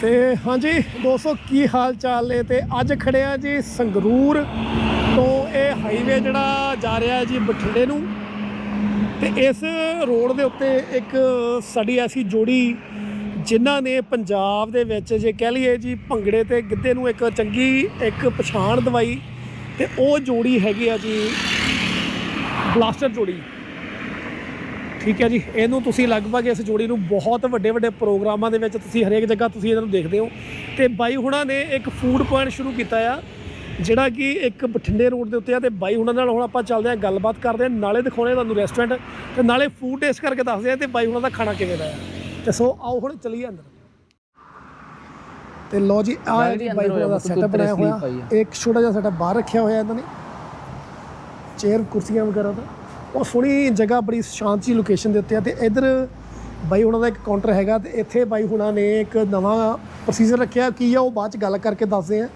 ਤੇ ਹਾਂਜੀ ਦੋਸਤੋ, ਕੀ ਹਾਲ ਚਾਲ ਨੇ? ਤੇ ਅੱਜ ਖੜੇ ਆ ਜੀ ਸੰਗਰੂਰ ਤੋਂ ਇਹ ਹਾਈਵੇ ਜਿਹੜਾ ਜਾ ਰਿਹਾ ਜੀ ਬਠਿੰਡੇ ਨੂੰ। ਤੇ ਇਸ ਰੋਡ ਦੇ ਉੱਤੇ ਇੱਕ ਸਾਡੀ ਐਸੀ ਜੋੜੀ ਜਿਨ੍ਹਾਂ ਨੇ ਪੰਜਾਬ ਦੇ ਵਿੱਚ ਜੇ ਕਹਿ ਲਈਏ ਜੀ ਭੰਗੜੇ ਤੇ ਗਿੱਧੇ ਨੂੰ ਇੱਕ ਚੰਗੀ ਇੱਕ ਪਛਾਣ ਦਵਾਈ, ਤੇ ਉਹ ਜੋੜੀ ਹੈਗੀ ਆ ਜੀ ਬਲਾਸਟਰ ਜੋੜੀ। ਠੀਕ ਹੈ ਜੀ ਇਹਨੂੰ ਤੁਸੀਂ ਲਗਭਗ ਇਸ ਜੋੜੀ ਨੂੰ ਬਹੁਤ ਵੱਡੇ ਵੱਡੇ ਪ੍ਰੋਗਰਾਮਾਂ ਦੇ ਵਿੱਚ ਤੁਸੀਂ ਹਰੇਕ ਜਗ੍ਹਾ ਤੁਸੀਂ ਇਹਨਾਂ ਨੂੰ ਦੇਖਦੇ ਹੋ। ਤੇ ਬਾਈ ਹੁਣਾਂ ਨੇ ਇੱਕ ਫੂਡ ਪੁਆਇੰਟ ਸ਼ੁਰੂ ਕੀਤਾ ਆ ਜਿਹੜਾ ਕਿ ਇੱਕ ਬਠਿੰਡੇ ਰੋਡ ਦੇ ਉੱਤੇ ਆ ਤੇ ਬਾਈ ਹੁਣਾਂ ਨਾਲ ਹੁਣ ਆਪਾਂ ਚੱਲਦੇ ਆ ਗੱਲਬਾਤ ਕਰਦੇ ਆ ਨਾਲੇ ਦਿਖਾਉਣੇ ਤੁਹਾਨੂੰ ਰੈਸਟੋਰੈਂਟ ਤੇ ਨਾਲੇ ਫੂਡ ਟੇਸਟ ਕਰਕੇ ਦੱਸਦੇ ਆ ਤੇ ਬਾਈ ਹੁਣਾਂ ਦਾ ਖਾਣਾ ਕਿਵੇਂ ਦਾ ਆ। ਤੇ ਸੋ ਆਓ ਹੁਣ ਚੱਲੀਏ ਅੰਦਰ। ਤੇ ਲੋ ਜੀ ਆ ਬਾਈ ਹੁਣਾਂ ਦਾ ਸੈਟਅਪ ਬਣਾਇਆ ਹੋਇਆ। ਇੱਕ ਛੋਟਾ ਜਿਹਾ ਸਾਡਾ ਬਾਹਰ ਰੱਖਿਆ ਹੋਇਆ ਇਹਨਾਂ ਨੇ। ਚੇਅਰ ਕੁਰਸੀਆਂ ਵਗੈਰਾ ਦਾ ਉਹ ਸੋਹਣੀ ਜਗ੍ਹਾ ਬੜੀ ਸ਼ਾਂਤ ਜੀ ਲੋਕੇਸ਼ਨ ਦੇ ਉੱਤੇ ਆ ਤੇ ਇੱਧਰ ਬਾਈ ਹੁਣਾਂ ਦਾ ਇੱਕ ਕਾਊਂਟਰ ਹੈਗਾ ਤੇ ਇੱਥੇ ਬਾਈ ਹੁਣਾਂ ਨੇ ਇੱਕ ਨਵਾਂ ਪ੍ਰੋਸੀਜਰ ਰੱਖਿਆ ਕੀ ਆ, ਉਹ ਬਾਅਦ ਚ ਗੱਲ ਕਰਕੇ ਦੱਸਦੇ ਆ।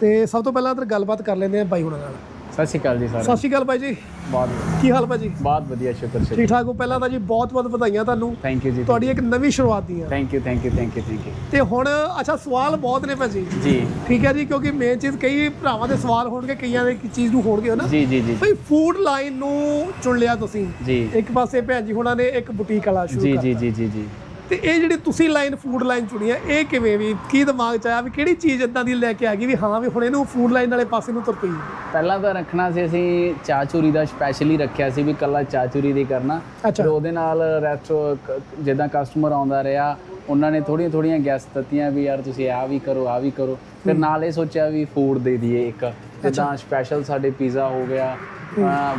ਤੇ ਸਭ ਤੋਂ ਪਹਿਲਾਂ ਇੱਧਰ ਗੱਲਬਾਤ ਕਰ ਲੈਂਦੇ ਆ ਬਾਈ ਹੁਣਾਂ ਨਾਲ। ਸਤਿ ਸ਼੍ਰੀ ਅਕਾਲ ਜੀ ਸਤਿ ਸਾਰਿਆਂ ਸ਼੍ਰੀ ਅਕਾਲ ਬਾਈ ਜੀ। ਬਹੁਤ ਕੀ ਹਾਲ ਭਾਜੀ ਬਹੁਤ ਵਧੀਆ ਸ਼ੁਕਰ ਸ਼ੁਕਰ ਠੀਕ ਠਾਕ ਹੋ? ਪਹਿਲਾਂ ਤਾਂ ਜੀ ਬਹੁਤ ਬਹੁਤ ਵਧਾਈਆਂ ਤੁਹਾਨੂੰ। ਥੈਂਕ ਯੂ ਜੀ ਤੁਹਾਡੀ ਇੱਕ ਨਵੀਂ ਸ਼ੁਰੂਆਤ ਦੀਆਂ। Thank you thank you thank you thank you ਤੇ ਹੁਣ ਅੱਛਾ ਸਵਾਲ ਬਹੁਤ ਨੇ ਭਾਜੀ ਜੀ। ਠੀਕ ਹੈ ਜੀ ਕਿਉਂਕਿ ਮੇਨ ਚੀਜ਼ ਕਈ ਭਰਾਵਾਂ ਦੇ ਸਵਾਲ ਹੋਣਗੇ ਕਈਆਂ ਦੇ ਕੀ ਚੀਜ਼ ਨੂੰ ਹੋਣਗੇ ਹਨਾ? ਜੀ ਜੀ ਜੀ। ਭਈ ਫੂਡ ਲਾਈਨ ਨੂੰ ਚੁਣ ਲਿਆ ਤੁਸੀਂ। ਜੀ। ਇੱਕ ਪਾਸੇ ਭੈਣ ਜੀ ਹੁਣਾਂ ਨੇ ਇੱਕ ਬੁਟੀਕ ਵਾਲਾ ਸ਼ੁਰੂ ਜੀ ਕਰਤਾ। ਜੀ ਜੀ ਜੀ ਜੀ। ਤੇ ਇਹ ਜਿਹੜੀ ਤੁਸੀਂ ਲਾਈਨ ਫੂਡ ਲਾਈਨ ਚੁਣੀ ਹੈ ਇਹ ਕਿਵੇਂ ਵੀ ਕੀ ਦਿਮਾਗ ਚ ਆਇਆ ਵੀ ਕਿਹੜੀ ਚੀਜ਼ ਇਦਾਂ ਦੀ ਲੈ ਕੇ ਆ ਗਈ ਵੀ ਹਾਂ ਵੀ ਹੁਣ ਇਹਨੂੰ ਫੂਡ ਲਾਈਨ ਵਾਲੇ ਪਾਸੇ ਨੂੰ ਤੁਰ ਪਈ ਪਹਿਲਾਂ ਤਾਂ ਰੱਖਣਾ ਸੀ ਅਸੀਂ ਚਾਹ ਚੂਰੀ ਦਾ ਸਪੈਸ਼ਲੀ ਰੱਖਿਆ ਸੀ ਵੀ ਕੱਲਾ ਚਾਹ ਚੂਰੀ ਦੀ ਕਰਨਾ। ਫਿਰ ਉਹਦੇ ਨਾਲ ਰੈਸਟੋ ਜਿੱਦਾਂ ਕਸਟਮਰ ਆਉਂਦਾ ਰਿਹਾ ਉਹਨਾਂ ਨੇ ਥੋੜੀਆਂ ਥੋੜੀਆਂ ਗੈਸ ਦਿੱਤੀਆਂ ਵੀ ਯਾਰ ਤੁਸੀਂ ਆ ਵੀ ਕਰੋ ਆ ਵੀ ਕਰੋ। ਫਿਰ ਨਾਲ ਇਹ ਸੋਚਿਆ ਵੀ ਫੂਡ ਦੇ ਦਈਏ ਇੱਕ। ਜਿੱਦਾਂ ਸਪੈਸ਼ਲ ਸਾਡੇ ਪੀਜ਼ਾ ਹੋ ਗਿਆ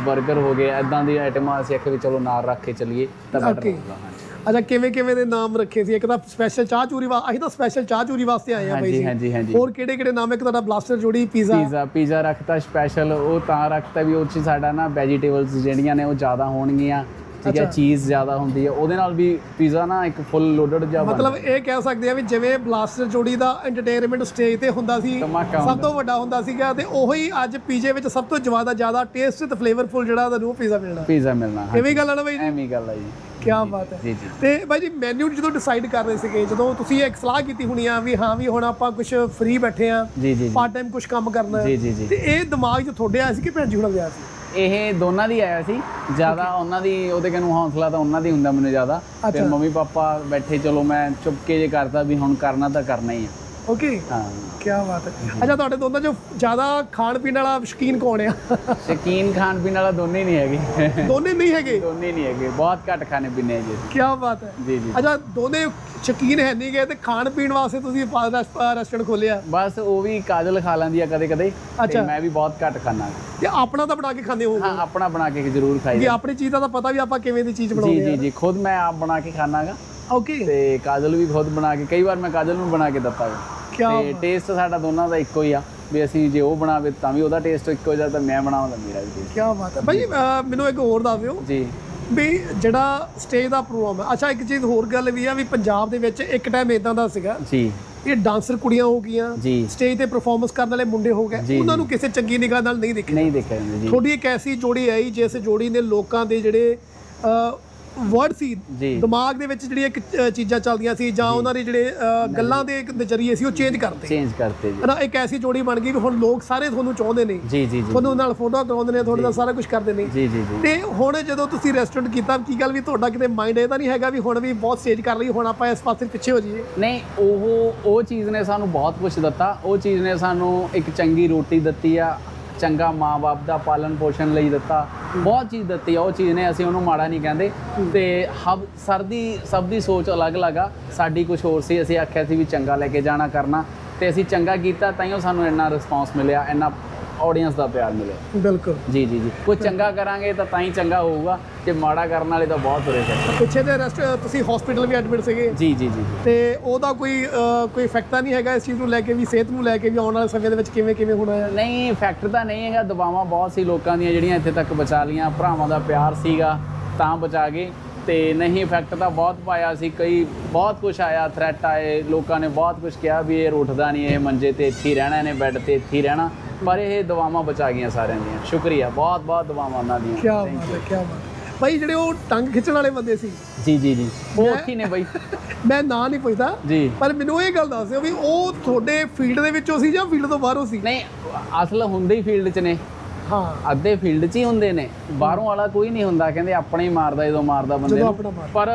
버ਗਰ ਹੋ ਗਿਆ ਇਦਾਂ ਦੀ ਆਈਟਮਾਂ ਅਸੀਂ ਆਖਿਆ ਵੀ ਚਲੋ ਨਾਲ ਰੱਖ ਕੇ ਚੱਲੀਏ ਤਾਂ ਬੈਟਰ. ਹੋਊਗਾ ਹਾਂਜੀ। ਅੱਛਾ ਕਿਵੇਂ ਕਿਵੇਂ ਦੇ ਨਾਮ ਰੱਖੇ ਸੀ? ਇੱਕ ਤਾਂ ਸਪੈਸ਼ਲ ਚਾਹ ਚੂਰੀ ਵਾ ਅਸੀਂ ਤਾਂ ਸਪੈਸ਼ਲ ਚਾਹ ਚੂਰੀ ਵਾਸਤੇ ਆਏ ਆ ਬਾਈ ਜੀ। ਹਾਂਜੀ ਹਾਂਜੀ। ਹੋਰ ਕਿਹੜੇ ਕਿਹੜੇ ਨਾਮ? ਇੱਕ ਤੁਹਾਡਾ ਬਲਾਸਟਰ ਜੋੜੀ ਪੀਜ਼ਾ ਪੀਜ਼ਾ ਪੀਜ਼ਾ ਰੱਖਤਾ ਸਪੈਸ਼ਲ ਉਹ ਤਾਂ ਰੱਖਤਾ ਵੀ ਉਹ ਚ ਸਾਡਾ ਨਾ ਵੈਜੀਟੇਬਲਸ ਜਿਹੜੀਆਂ ਨੇ ਉਹ ਜ਼ਿਆਦਾ ਹੋਣਗੀਆਂ। ਠੀਕ ਹੈ। ਚੀਜ਼ ਜ਼ਿਆਦਾ ਹੁੰਦੀ ਹੈ। ਉਹਦੇ ਨਾਲ ਵੀ ਪੀਜ਼ਾ ਨਾ ਇੱਕ ਫੁੱਲ ਲੋਡਡ ਜਿਹਾ ਮਤਲਬ ਇਹ ਕਹਿ ਸਕਦੇ ਆ ਵੀ ਜਿਵੇਂ ਬਲਾਸਟਰ ਜੋੜੀ ਦਾ ਐਂਟਰਟੇਨਮੈਂਟ ਸਟੇਜ ਤੇ ਹੁੰਦਾ ਸੀ ਸਭ ਤੋਂ ਵੱਡਾ ਹੁੰਦਾ ਸੀਗਾ ਤੇ ਉਹੀ ਅੱਜ ਪੀਜ਼ੇ ਵਿੱਚ ਸਭ ਤੋਂ ਜ਼ਿਆਦਾ ਜ਼ਿਆਦਾ ਟੇਸਟ ਤੇ ਫਲੇਵਰਫੁਲ ਜਿਹੜਾ ਤੁਹਾਨੂੰ ਪੀਜ਼ਾ ਮਿਲਣਾ। ਪੀਜ਼ਾ ਮਿਲਣਾ ਐਵੇਂ ਗੱਲ ਆ ਨਾ ਬਾਈ ਜੀ? ਐਵੇਂ ਗੱਲ ਹੈ ਜੀ। ਕੀ ਬਾਤ ਹੈ। ਤੇ ਬਾਈ ਜੀ ਮੈਨੂ ਜਦੋਂ ਡਿਸਾਈਡ ਕਰ ਰਹੇ ਸੀਗੇ ਜਦੋਂ ਤੁਸੀਂ ਇੱਕ ਸਲਾਹ ਕੀਤੀ ਹੋਣੀ ਆ ਵੀ ਹਾਂ ਵੀ ਹੁਣ ਆਪਾਂ ਕੁਝ ਫ੍ਰੀ ਬੈਠੇ ਆ ਪਾਰਟ ਟਾਈਮ ਕੁਝ ਕੰਮ ਕਰਨਾ। ਤੇ ਇਹ ਦਿਮਾਗ 'ਚ ਤੁਹਾਡੇ ਆਇਆ ਸੀ ਕਿ ਭੈਣ ਜੀ ਹੁਣਾਂ ਦੇ ਆਇਆ ਸੀ? ਇਹ ਦੋਨਾਂ ਦੀ ਆਇਆ ਸੀ। ਜ਼ਿਆਦਾ ਉਹਨਾਂ ਦੀ ਉਹਦੇ ਕਨੂੰ ਹੌਸਲਾ ਤਾਂ ਉਹਨਾਂ ਦੀ ਹੁੰਦਾ ਮੈਨੂੰ ਜ਼ਿਆਦਾ। ਫਿਰ। ਮੰਮੀ ਪਾਪਾ ਬੈਠੇ ਚਲੋ ਮੈਂ ਚੁੱਪਕੇ ਜੇ ਕਰਦਾ ਵੀ ਹੁਣ ਕਰਨਾ ਤਾਂ ਕਰਨਾ ਹੀ ਆ। ਓਕੇ ਹਾਂ। ਕੀ ਬਾਤ ਹੈ। ਅੱਛਾ ਤੁਹਾਡੇ ਦੋਨਾਂ 'ਚੋਂ ਜ਼ਿਆਦਾ ਖਾਣ ਪੀਣ ਵਾਲਾ ਸ਼ੌਕੀਨ ਕੌਣ ਆ? ਸ਼ਕੀਨ ਖਾਣ ਪੀਣ ਵਾਲਾ ਦੋਨੇ ਨਹੀਂ ਹੈਗੇ। ਦੋਨੇ ਨਹੀਂ ਹੈਗੇ? ਦੋਨੇ ਨਹੀਂ ਹੈਗੇ। ਬਹੁਤ ਘੱਟ ਖਾਣੇ ਪੀਣੇ ਹੈ ਜੀ। ਕੀ ਬਾਤ ਹੈ। ਜੀ ਜੀ। ਅੱਛਾ ਦੋਨੇ ਸ਼ੌਕੀਨ ਹੈ ਨਹੀਂ ਗਏ ਤੇ ਖਾਣ ਪੀਣ ਵਾਸਤੇ ਤੁਸੀਂ ਰੈਸਟੋਰੈਂਟ ਖੋਲਿਆ ਬਸ ਉਹ ਵੀ ਕਾਜਲ ਖਾ ਲੈਂਦੀ ਆ ਕਦੇ ਕਦੇ। ਤੇ ਮੈਂ ਵੀ ਬਹੁਤ ਘੱਟ ਖਾਣਾ ਤੇ ਆਪਣਾ ਤਾਂ ਬਣਾ ਕੇ ਖਾਂਦੇ ਹੋ ਹਾਂ ਆਪਣਾ ਬਣਾ ਕੇ ਜ਼ਰੂਰ ਖਾਈ ਵੀ ਆਪਣੀ ਚੀਜ਼ ਦਾ ਤਾਂ ਪਤਾ ਵੀ ਆਪਾਂ ਕਿਵੇਂ ਦੀ ਚੀਜ਼ ਜੀ ਬਣਾਉਂਦੇ ਜੀ ਆ। ਜੀ ਖੁਦ ਮੈਂ ਆਪ ਬਣਾ ਕੇ ਖਾਣਾਗਾ ਓਕੇ ਤੇ ਕਾਜਲ ਵੀ ਖੁਦ ਬਣਾ ਕੇ ਕਈ ਵਾਰ ਮੈਂ ਕਾਜਲ ਨੂੰ ਬਣਾ ਕੇ ਦਿੱਤਾ ਵਾ। ਤੇ ਟੇਸਟ ਸਾਡਾ ਦੋਨਾਂ ਦਾ ਇੱਕੋ ਹੀ ਆ ਵੀ ਅਸੀਂ ਜੇ ਉਹ ਬਣਾਵੇ ਤਾਂ ਵੀ ਉਹਦਾ ਟੇਸਟ ਇੱਕੋ ਜਿਹਾ ਤਾਂ ਮੈਂ ਬਣਾਵਾਂ ਤਾਂ ਮੇਰਾ ਵੀ। ਕੀ ਬਾਤ ਹੈ। ਭਾਈ ਮੈਨੂੰ ਇੱਕ ਹੋਰ ਦੱਸ ਦਿਓ ਜੀ। ਵੀ ਜਿਹੜਾ ਸਟੇਜ ਦਾ ਪ੍ਰੋਗਰਾਮ ਹੈ। ਅੱਛਾ ਇੱਕ ਚੀਜ਼ ਹੋਰ ਗੱਲ ਵੀ ਆ ਵੀ ਪੰਜਾਬ ਦੇ ਵਿੱਚ ਇੱਕ ਟਾਈਮ ਇਦਾਂ ਦਾ ਸੀਗਾ। ਜੀ। ਇਹ ਡਾਂਸਰ ਕੁੜੀਆਂ ਹੋ ਗਈਆਂ ਸਟੇਜ ਤੇ ਪਰਫਾਰਮੈਂਸ ਕਰਨ ਵਾਲੇ ਮੁੰਡੇ ਹੋ ਗਏ। ਉਹਨਾਂ ਨੂੰ ਕਿਸੇ ਚੰਗੀ ਨਿਗਾਹ ਨਾਲ ਨਹੀਂ ਦੇਖਿਆ। ਨਹੀਂ ਦੇਖਿਆ ਜੀ। ਤੁਹਾਡੀ ਇੱਕ ਐਸੀ ਜੋੜੀ ਆਈ ਜਿਸ ਜੋੜੀ ਨੇ ਲੋਕਾਂ ਦੇ ਜਿਹੜੇ ਵਰਡ ਸੀ। ਦਿਮਾਗ ਦੇ ਵਿੱਚ ਜਿਹੜੀਆਂ ਇੱਕ, ਚੀਜ਼ਾਂ ਚੱਲਦੀਆਂ ਸੀ ਜਾਂ ਉਹਨਾਂ ਦੇ ਜਿਹੜੇ ਗੱਲਾਂ ਦੇ ਇੱਕ ਨਜ਼ਰੀਏ ਸੀ ਉਹ ਚੇਂਜ ਕਰਤੇ ਚੇਂਜ ਕਰਤੇ ਜੀ। ਹਨਾ ਇੱਕ ਐਸੀ ਜੋੜੀ ਬਣ ਗਈ ਵੀ ਹੁਣ ਲੋਕ ਸਾਰੇ ਤੁਹਾਨੂੰ ਚਾਹੁੰਦੇ ਨੇ। ਜੀ ਜੀ ਜੀ। ਤੁਹਾਨੂੰ ਨਾਲ ਫੋਟੋ ਕਰਾਉਂਦੇ ਨੇ ਤੁਹਾਡੇ ਨਾਲ ਸਾਰਾ ਕੁਝ ਕਰਦੇ ਨੇ। ਜੀ ਜੀ ਜੀ। ਤੇ ਹੁਣ ਜਦੋਂ ਤੁਸੀਂ ਰੈਸਟੋਰੈਂਟ ਕੀਤਾ ਕੀ ਗੱਲ ਵੀ ਤੁਹਾਡਾ ਕਿਤੇ ਮਾਈਂਡ ਇਹ ਤਾਂ ਨਹੀਂ ਹੈਗਾ ਵੀ ਹੁਣ ਵੀ ਬਹੁਤ ਸਟੇਜ ਕਰ ਲਈ ਹੁਣ ਆਪਾਂ ਇਸ ਪਾਸੇ ਪਿੱਛੇ ਹੋ ਜਾਈਏ? ਨਹੀਂ ਉਹ ਉਹ ਚੀਜ਼ ਨੇ ਸਾਨੂੰ ਬਹੁਤ ਕੁਝ ਦਿੱਤਾ। ਉਹ ਚੀਜ਼ ਨੇ ਸਾਨੂੰ ਇੱਕ ਚੰਗੀ ਰੋਟੀ ਦਿੱਤੀ ਆ। ਚੰਗਾ ਮਾਂ-ਬਾਪ ਦਾ ਪਾਲਣ ਪੋਸ਼ਣ ਲਈ ਦਿੱਤਾ। ਬਹੁਤ ਚੀਜ਼ ਦਿੱਤੀ ਆ ਉਹ ਚੀਜ਼ ਨੇ ਅਸੀਂ ਉਹਨੂੰ ਮਾੜਾ ਨਹੀਂ ਕਹਿੰਦੇ। ਤੇ ਹਬ ਸਰਦੀ ਸਭ ਦੀ ਸੋਚ ਅਲੱਗ-ਅਲੱਗ ਆ। ਸਾਡੀ ਕੁਝ ਹੋਰ ਸੀ ਅਸੀਂ ਆਖਿਆ ਸੀ ਵੀ ਚੰਗਾ ਲੈ ਕੇ ਜਾਣਾ ਕਰਨਾ। ਤੇ ਅਸੀਂ ਚੰਗਾ ਕੀਤਾ ਤਾਂ ਹੀ ਸਾਨੂੰ ਇੰਨਾ ਰਿਸਪਾਂਸ ਮਿਲਿਆ ਇੰਨਾ ਆਡੀਅנס ਦਾ ਪਿਆਰ ਮਿਲਿਆ ਬਿਲਕੁਲ। ਜੀ ਜੀ ਜੀ। ਕੁਝ ਚੰਗਾ ਕਰਾਂਗੇ ਤਾਂ ਤਾਂ ਹੀ ਚੰਗਾ ਹੋਊਗਾ। ਤੇ ਮਾੜਾ ਕਰਨ ਵਾਲੇ ਤਾਂ ਬਹੁਤ ਤੁਰੇ ਫਿਰਦੇ ਪਿੱਛੇ ਦੇ ਰੈਸਟ ਤੁਸੀਂ ਹਸਪੀਟਲ ਵੀ ਐਡਮਿਟ ਸੀਗੇ। ਜੀ ਜੀ ਜੀ ਤੇ ਉਹਦਾ ਕੋਈ ਕੋਈ ਇਫੈਕਟ ਤਾਂ ਨਹੀਂ ਹੈਗਾ ਇਸ ਚੀਜ਼ ਨੂੰ ਲੈ ਕੇ ਵੀ ਸਿਹਤ ਨੂੰ ਲੈ ਕੇ ਵੀ ਆਉਣ ਵਾਲੇ ਸਮੇਂ ਦੇ ਵਿੱਚ ਕਿਵੇਂ ਕਿਵੇਂ ਹੋਣਾ ਹੈ? ਨਹੀਂ ਫੈਕਟਰ ਤਾਂ ਨਹੀਂ ਹੈਗਾ। ਦਬਾਵਾਂ ਬਹੁਤ ਸੀ ਲੋਕਾਂ ਦੀਆਂ ਜਿਹੜੀਆਂ ਇੱਥੇ ਤੱਕ ਬਚਾ ਲੀਆਂ ਭਰਾਵਾਂ ਦਾ ਪਿਆਰ ਸੀਗਾ ਤਾਂ ਬਚਾ ਗਏ। ਤੇ ਨਹੀਂ ਇਫੈਕਟ ਤਾਂ ਬਹੁਤ ਪਾਇਆ ਸੀ। ਕਈ ਬਹੁਤ ਕੁਝ ਆਇਆ ਥ੍ਰੈਟ ਆਏ। ਲੋਕਾਂ ਨੇ ਬਹੁਤ ਕੁਝ ਕਿਹਾ ਵੀ ਇਹ ਉੱਠਦਾ ਨਹੀਂ ਇਹ ਮੰਜੇ ਤੇ ਇੱਥੇ ਰਹਿਣਾ ਇਹਨੇ ਬੈੱਡ ਤੇ ਇੱਥੇ ਰਹਿਣਾ। ਪਰ ਇਹ ਦਵਾਵਾਂ ਬਚਾ ਗਈਆਂ ਸਾਰਿਆਂ ਦੀਆਂ। ਸ਼ੁਕਰੀਆ ਬਹੁਤ ਬਹੁਤ ਦਵਾਵਾਂ ਉਹਨਾਂ ਦੀਆਂ। ਕੀ ਬਾਤ ਹੈ ਕੀ ਬਾਤ ਭਾਈ ਜਿਹੜੇ ਉਹ ਟੰਗ ਖਿੱਚਣ ਵਾਲੇ ਬੰਦੇ ਸੀ। ਜੀ ਜੀ ਜੀ। ਉਹ ਉੱਥੇ ਨੇ ਬਾਈ। ਮੈਂ ਨਾਂ ਨਹੀਂ ਪੁੱਛਦਾ। ਜੀ। ਪਰ ਮੈਨੂੰ ਇਹ ਗੱਲ ਦੱਸ ਦਿਓ ਵੀ ਉਹ ਤੁਹਾਡੇ ਫੀਲਡ ਦੇ ਵਿੱਚੋਂ ਸੀ ਜਾਂ ਫੀਲਡ ਤੋਂ ਬਾਹਰੋਂ ਸੀ? ਨਹੀਂ ਅਸਲ ਹੁੰਦੇ ਹੀ ਫੀਲਡ 'ਚ ਨੇ। ਹਾਂ। ਅੱਧੇ ਫੀਲਡ 'ਚ ਹੀ ਹੁੰਦੇ ਨੇ। ਬਾਹਰੋਂ ਵਾਲਾ ਕੋਈ ਨਹੀਂ ਹੁੰਦਾ ਕਹਿੰਦੇ ਆਪਣੇ ਹੀ ਮਾਰਦਾ ਜਦੋਂ ਮਾਰਦਾ ਬੰਦੇ ਨੂੰ। ਪਰ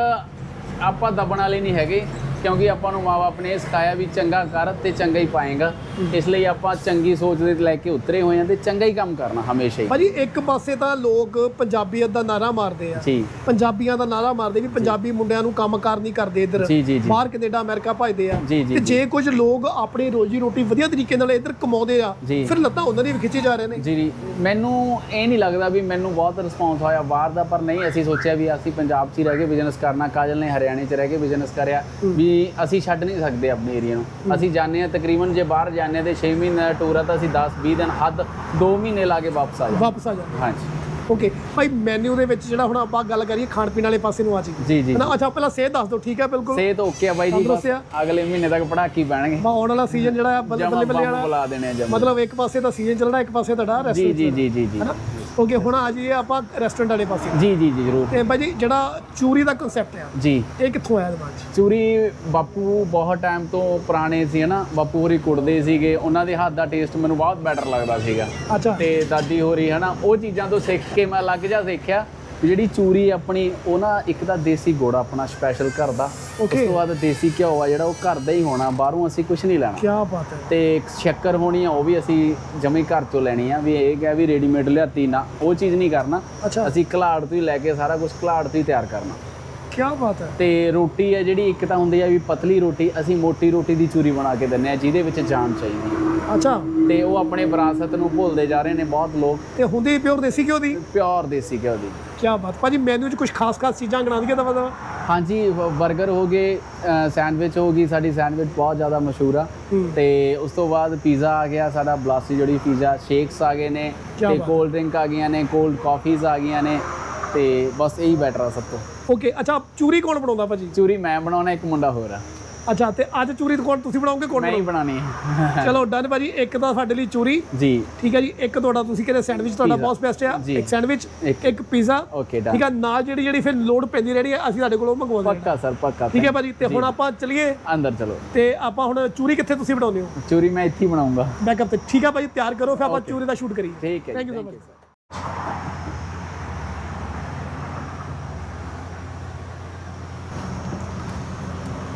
ਆਪਾਂ ਦਬਣ ਵਾਲੇ ਨਹੀਂ ਹੈਗੇ। ਕਿਉਂਕਿ ਆਪਾਂ ਨੂੰ ਮਾਪੇ ਨੇ ਸਿਖਾਇਆ ਵੀ ਚੰਗਾ ਕਰ ਤੇ ਚੰਗਾ ਹੀ ਪਾਏਗਾ। ਇਸ ਲਈ ਆਪਾਂ ਚੰਗੀ ਸੋਚ ਦੇ ਲੈ ਕੇ ਉਤਰੇ ਹੋਏ ਹਾਂ ਤੇ ਚੰਗਾ ਹੀ ਕੰਮ ਕਰਨਾ ਹਮੇਸ਼ਾ ਹੀ। ਭਾਜੀ ਇੱਕ ਪਾਸੇ ਤਾਂ ਲੋਕ ਪੰਜਾਬੀਅਤ ਦਾ ਨਾਰਾ ਮਾਰਦੇ ਆ। ਜੀ। ਪੰਜਾਬੀਆਂ ਦਾ ਨਾਰਾ ਮਾਰਦੇ ਵੀ ਪੰਜਾਬੀ ਮੁੰਡਿਆਂ ਨੂੰ ਕੰਮਕਾਰ ਨਹੀਂ ਕਰਦੇ ਇੱਧਰ। ਬਾਹਰ ਕੈਨੇਡਾ ਅਮਰੀਕਾ ਭਜਦੇ ਆ। ਤੇ ਜੀ। ਕੁਝ ਲੋਕ ਆਪਣੀ ਰੋਜੀ ਰੋਟੀ ਵਧੀਆ ਤਰੀਕੇ ਨਾਲ ਇੱਧਰ ਕਮਾਉਂਦੇ ਆ। ਫਿਰ ਲੱਤਾਂ ਉਹਨਾਂ ਦੀ ਵੀ ਖਿੱਚੀ ਜਾ ਰਹੇ ਨੇ। ਜੀ ਜੀ। ਮੈਨੂੰ ਇਹ ਨਹੀਂ ਲੱਗਦਾ ਵੀ ਮੈਨੂੰ ਬਹੁਤ ਰਿਸਪੌਂਸ ਹੋਇਆ ਬਾਹਰ ਦਾ ਪਰ ਨਹੀਂ ਅਸੀਂ ਸੋਚਿਆ ਵੀ ਅਸੀਂ ਪੰਜਾਬ 'ਚ ਹੀ ਰਹਿ ਕੇ ਬਿਜ਼ਨਸ ਕਰਨਾ ਕਾਜਲ ਨੇ ਹਰਿਆਣੇ 'ਚ ਰਹਿ ਕੇ ਬਿਜ਼ਨਸ ਕਰਿਆ ਵੀ ਅਸੀਂ ਛੱਡ ਨਹੀਂ ਸਕਦੇ ਆਪਣੇ ਏਰੀਆ ਨੂੰ। ਅਸੀਂ ਜਾਂਦੇ ਹਾਂ ਤਕਰੀਬਨ ਜੇ ਬਾਹਰ ਹਾਂ ਤੇ 6 ਮਹੀਨੇ ਦਾ ਟੂਰ ਆ ਤਾਂ ਅਸੀਂ 10 20 ਦਿਨ ਹੱਦ 2 ਮਹੀਨੇ ਲਾ ਕੇ ਵਾਪਸ ਆ ਜਾਂਦੇ ਵਾਪਸ ਆ ਜਾਂਦੇ ਹਾਂਜੀ। ਓਕੇ ਭਾਈ ਮੈਨੂ ਦੇ ਵਿੱਚ ਜਿਹੜਾ ਹੁਣ ਆਪਾਂ ਗੱਲ ਕਰੀਏ ਖਾਣ ਪੀਣ ਵਾਲੇ ਪਾਸੇ ਨੂੰ ਆ ਜੀ ਜੀ ਜੀ। ਨਾ ਅੱਛਾ ਪਹਿਲਾਂ ਸਿਹਤ ਦੱਸ ਦਿਓ ਠੀਕ ਹੈ ਬਿਲਕੁਲ? ਸਿਹਤ ਓਕੇ ਆ ਬਾਈ ਜੀ ਆ? ਅਗਲੇ ਮਹੀਨੇ ਤੱਕ ਪੜਾਕੀ ਪੈਣਗੇ। ਬਾ ਆਉਣ ਵਾਲਾ ਸੀਜ਼ਨ ਜਿਹੜਾ ਆ ਬੱਲੇ ਬੱਲੇ ਬੱਲੇ ਵਾਲਾ। ਆ ਮਤਲਬ ਇੱਕ ਪਾਸੇ ਤਾਂ ਸੀਜ਼ਨ ਚੱਲਣਾ ਇੱਕ ਪਾਸੇ ਤੁਹਾਡਾ ਜੀ ਰੈਸਟੋਰੈਂਟ ਜੀ ਜੀ ਜੀ ਜੀ। ਹੈਨਾ? ਓਕੇ ਹੁਣ ਆ ਜੀ ਆਪਾਂ ਰੈਸਟੋਰੈਂਟ ਵਾਲੇ ਪਾਸੇ। ਜੀ ਜੀ ਜੀ ਜ਼ਰੂਰ। ਤੇ ਭਾਈ ਜੀ ਜਿਹੜਾ ਚੂਰੀ ਦਾ ਕਨਸੈਪਟ ਆ ਜੀ। ਇਹ ਕਿੱਥੋਂ ਆਇਆ ਦਿਮਾਗ 'ਚ? ਚੂਰੀ ਬਾਪੂ ਬਹੁਤ ਟਾਈਮ ਤੋਂ ਪੁਰਾਣੇ ਸੀ ਹਨਾ? ਬਾਪੂ ਹੋਰੀ ਕੁੜਦੇ ਸੀਗੇ। ਉਹਨਾਂ ਦੇ ਹੱਥ ਦਾ ਟੇਸਟ ਮੈਨੂੰ ਬਹੁਤ ਬੈਟਰ ਲੱਗਦਾ ਸੀਗਾ। ਅੱਛਾ। ਤੇ ਦਾਦੀ ਹੋਰੀ ਹਨਾ? ਉਹ ਚੀਜ਼ਾਂ ਤੋਂ ਸਿੱਖ ਕੇ ਮੈਂ ਲੱਗ ਜਾ ਦੇਖਿਆ ਵੀ ਜਿਹੜੀ ਚੂਰੀ ਆਪਣੀ ਉਹ ਨਾ ਇੱਕ ਤਾਂ ਦੇਸੀ ਗੁੜ ਆਪਣਾ ਸਪੈਸ਼ਲ ਘਰ ਦਾ। ਉਸ. ਤੋਂ ਬਾਅਦ ਦੇਸੀ ਘਿਓ ਆ ਜਿਹੜਾ ਉਹ ਘਰ ਦਾ ਹੀ ਹੋਣਾ ਬਾਹਰੋਂ ਅਸੀਂ ਕੁਝ ਨਹੀਂ ਲੈਣਾ। ਕੀ ਬਾਤ ਹੈ। ਤੇ ਇੱਕ ਸ਼ੱਕਰ ਹੋਣੀ ਆ ਉਹ ਵੀ ਅਸੀਂ ਜਮੇ ਘਰ ਤੋਂ ਲੈਣੀ ਆ ਵੀ ਇਹ ਕਿਹਾ ਵੀ ਰੈਡੀਮੇਡ ਲਿਆਤੀ ਨਾ ਉਹ ਚੀਜ਼ ਨਹੀਂ ਕਰਨਾ। ਅਸੀਂ ਘਲਾੜ ਤੋਂ ਹੀ ਲੈ ਕੇ ਸਾਰਾ ਕੁਝ ਘਲਾੜ ਤੋਂ ਹੀ ਤਿਆਰ ਕਰਨਾ। ਕੀ ਬਾਤ ਹੈ। ਤੇ ਰੋਟੀ ਹੈ ਜਿਹੜੀ ਇੱਕ ਤਾਂ ਹੁੰਦੀ ਆ ਵੀ ਪਤਲੀ ਰੋਟੀ ਅਸੀਂ ਮੋਟੀ ਰੋਟੀ ਦੀ ਚੂਰੀ ਬਣਾ ਕੇ ਦਿੰਨੇ ਆ ਜਿਹਦੇ ਵਿੱਚ ਜਾਨ ਚਾਹੀਦੀ ਹੈ। ਅੱਛਾ। ਤੇ ਉਹ ਆਪਣੇ ਵਿਰਾਸਤ ਨੂੰ ਭੁੱਲਦੇ ਜਾ ਰਹੇ ਨੇ ਬਹੁਤ ਲੋਕ। ਤੇ ਹੁੰਦੀ ਪਿਓਰ ਦੇਸੀ ਘਿਓ ਦੀ? ਪਿਓਰ ਦੇਸੀ ਘਿਓ ਦੀ। ਕੀ ਬਾਤ। ਭਾਜੀ ਮੈਨੂ 'ਚ ਕੁਝ ਖਾਸ ਖਾਸ ਚੀਜ਼ਾਂ ਗਣਾ ਦਈਏ ਤਾਂ ਹਾਂਜੀ 버ਗਰ ਹੋ ਗਏ ਸੈਂਡਵਿਚ ਹੋ ਗਈ ਸਾਡੀ ਸੈਂਡਵਿਚ ਬਹੁਤ ਜ਼ਿਆਦਾ ਮਸ਼ਹੂਰ ਆ। ਹੂੰ। ਤੇ ਉਸ ਤੋਂ ਬਾਅਦ ਪੀਜ਼ਾ ਆ ਗਿਆ ਸਾਡਾ ਬਲਾਸੀ ਜਿਹੜੀ ਪੀਜ਼ਾ ਸ਼ੇਕਸ ਆ ਗਏ ਨੇ ਤੇ। ਕੋਲਡ ਡਰਿੰਕ ਆ ਗਈਆਂ ਨੇ ਕੋਲਡ ਕਾਫੀਜ਼ ਆ ਗਈਆਂ ਨੇ ਤੇ ਬਸ ਇਹੀ ਬੈਟਰ ਆ ਸਭ ਤੋਂ। ਓਕੇ ਅੱਛਾ ਚੂਰੀ ਕੌਣ ਬਣਾਉਂਦਾ ਭਾਜੀ? ਚੂਰੀ ਮੈਂ ਬਣਾਉਣਾ ਇੱਕ ਮੁੰਡਾ ਹੋਰ ਆ। ਅੱਛਾ ਤੇ ਅੱਜ ਚੂਰੀ ਕੌਣ ਤੁਸੀਂ ਬਣਾਓਗੇ ਕੌਣ ਮੈਂ ਹੀ ਬਣਾਊਗਾ? ਬਣਾਉਣੀ ਹੈ ਚਲੋ ਡਨ ਭਾਜੀ ਇੱਕ ਤਾਂ ਸਾਡੇ ਲਈ ਚੂਰੀ। ਜੀ। ਠੀਕ ਹੈ ਜੀ ਇੱਕ ਤੁਹਾਡਾ ਤੁਸੀਂ ਕਹਿੰਦੇ ਸੈਂਡਵਿਚ ਤੁਹਾਡਾ। ਬਹੁਤ ਬੈਸਟ ਆ। ਇੱਕ ਸੈਂਡਵਿਚ ਇੱਕ- ਪੀਜ਼ਾ ਠੀਕ ਹੈ ਨਾਲ ਜਿਹੜੀ ਜਿਹੜੀ ਫਿਰ ਲੋਡ ਪੈਂਦੀ ਰਹਿਣੀ ਹੈ ਅਸੀਂ ਤੁਹਾਡੇ ਕੋਲੋਂ ਮੰਗਵਾ ਦਿੰਦੇ ਪੱਕਾ ਸਰ ਪੱਕਾ ਠੀਕ ਹੈ ਭਾਜੀ ਤੇ। ਹੁਣ ਆਪਾਂ ਚਲੀਏ। ਅੰਦਰ ਚਲੋ। ਤੇ ਆਪਾਂ ਹੁਣ ਚੂਰੀ ਕਿੱਥੇ ਤੁਸੀਂ ਬਣਾਉਂਦੇ ਹੋ? ਚੂਰੀ ਮੈਂ ਇੱਥੇ ਹੀ ਬਣਾਉਂਗਾ। ਬੈਕਅਪ ਤੇ। ਠੀਕ ਹੈ ਭਾਜੀ ਤਿਆਰ ਕਰੋ ਫਿਰ ਆਪਾਂ. ਚੂਰੀ ਦਾ ਸ਼ੂਟ ਕਰੀਏ। ਠੀਕ ਹੈ ਥੈਂਕ ਯੂ ਸੋ ਮਚ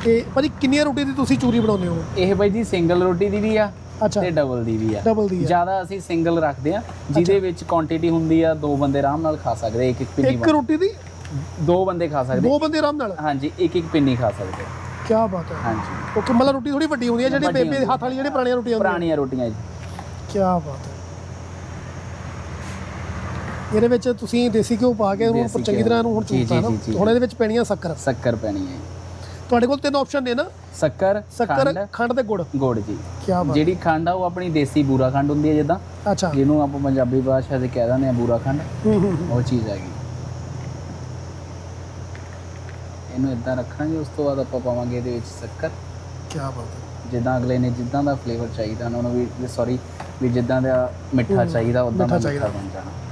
ਤੇ ਭਾਜੀ ਕਿੰਨੀਆਂ ਰੋਟੀ ਦੀ ਤੁਸੀਂ ਚੂਰੀ ਬਣਾਉਂਦੇ ਹੋ? ਇਹ ਬਾਈ ਜੀ ਸਿੰਗਲ ਰੋਟੀ ਦੀ ਵੀ ਆ ਅੱਛਾ। ਤੇ ਡਬਲ ਦੀ ਵੀ ਆ। ਡਬਲ ਦੀ ਆ। ਜ਼ਿਆਦਾ ਅਸੀਂ ਸਿੰਗਲ ਰੱਖਦੇ ਆ ਜਿਹਦੇ ਵਿੱਚ ਕੁਆਂਟੀਟੀ ਹੁੰਦੀ ਆ ਦੋ ਬੰਦੇ ਆਰਾਮ ਨਾਲ ਖਾ ਸਕਦੇ ਇੱਕ ਇੱਕ ਪਿੰਨੀ ਇੱਕ ਰੋਟੀ ਦੀ? ਦੋ ਬੰਦੇ ਖਾ ਸਕਦੇ। ਦੋ ਬੰਦੇ ਆਰਾਮ ਨਾਲ? ਹਾਂਜੀ ਇੱਕ ਇੱਕ ਪਿੰਨੀ ਖਾ ਸਕਦੇ ਕੀ ਬਾਤ ਹੈ। ਹਾਂਜੀ। ਓਕੇ ਮਤਲਬ ਰੋਟੀ ਥੋੜੀ ਵੱਡੀ ਹੁੰਦੀ ਹੈ ਜਿਹੜੀ ਬੇਬੇ ਦੇ ਹੱਥ ਵਾਲੀ ਜਿਹੜੇ ਪੁਰਾਣੀਆਂ ਰੋਟੀਆਂ ਹੁੰਦੀਆਂ। ਪੁਰਾਣੀਆਂ ਰੋਟੀਆਂ ਜੀ। ਕੀ ਬਾਤ ਹੈ। ਇਹਦੇ ਵਿੱਚ ਤੁਸੀਂ ਦੇਸੀ ਘਿਓ ਪਾ ਕੇ ਉਹਨੂੰ ਚੰਗੀ। ਤਰ੍ਹਾਂ ਨੂੰ ਹੁਣ ਜੀ, ਨਾ। ਹੁਣ ਇਹਦੇ ਵਿੱਚ ਪੈਣੀਆਂ ਸ਼ੱਕਰ। ਸ਼ੱਕਰ ਪੈਣੀ ਹੈ ਤੁਹਾਡੇ ਕੋਲ ਤਿੰਨ ਆਪਸ਼ਨ ਨੇ ਨਾ। ਸ਼ੱਕਰ ਸ਼ੱਕਰ ਖੰਡ ਖੰਡ ਤੇ ਗੁੜ। ਗੁੜ ਜੀ। ਕੀ ਬਾਤ ਜਿਹੜੀ ਖੰਡ ਆ ਉਹ ਆਪਣੀ ਦੇਸੀ ਬੂਰਾ ਖੰਡ ਹੁੰਦੀ ਹੈ ਜਿੱਦਾਂ। ਅੱਛਾ। ਜਿਹਨੂੰ ਆਪਾਂ ਪੰਜਾਬੀ ਭਾਸ਼ਾ 'ਚ ਕਹਿ ਦਿੰਦੇ ਆ ਬੂਰਾ ਖੰਡ। ਹੂੰ ਹੂੰ ਹੂੰ। ਉਹ ਚੀਜ਼ ਹੈਗੀ। ਇਹਨੂੰ ਇਦਾਂ ਰੱਖਾਂਗੇ ਉਸ ਤੋਂ ਬਾਅਦ ਆਪਾਂ ਪਾਵਾਂਗੇ ਇਹਦੇ ਵਿੱਚ ਸ਼ੱਕਰ। ਕੀ ਬਾਤ ਹੈ। ਜਿੱਦਾਂ ਅਗਲੇ ਨੇ ਜਿੱਦਾਂ ਦਾ ਫਲੇਵਰ ਚਾਹੀਦਾ ਉਹਨਾਂ ਨੂੰ ਵੀ ਸੌਰੀ ਵੀ ਜਿੱਦਾਂ ਦਾ ਮਿੱਠਾ ਚਾਹੀਦਾ ਉਦਾਂ ਮਿੱਠਾ ਦਾ ਮਿੱਠਾ ਚਾਹੀਦਾ। ਬਣ ਜਾਣਾ।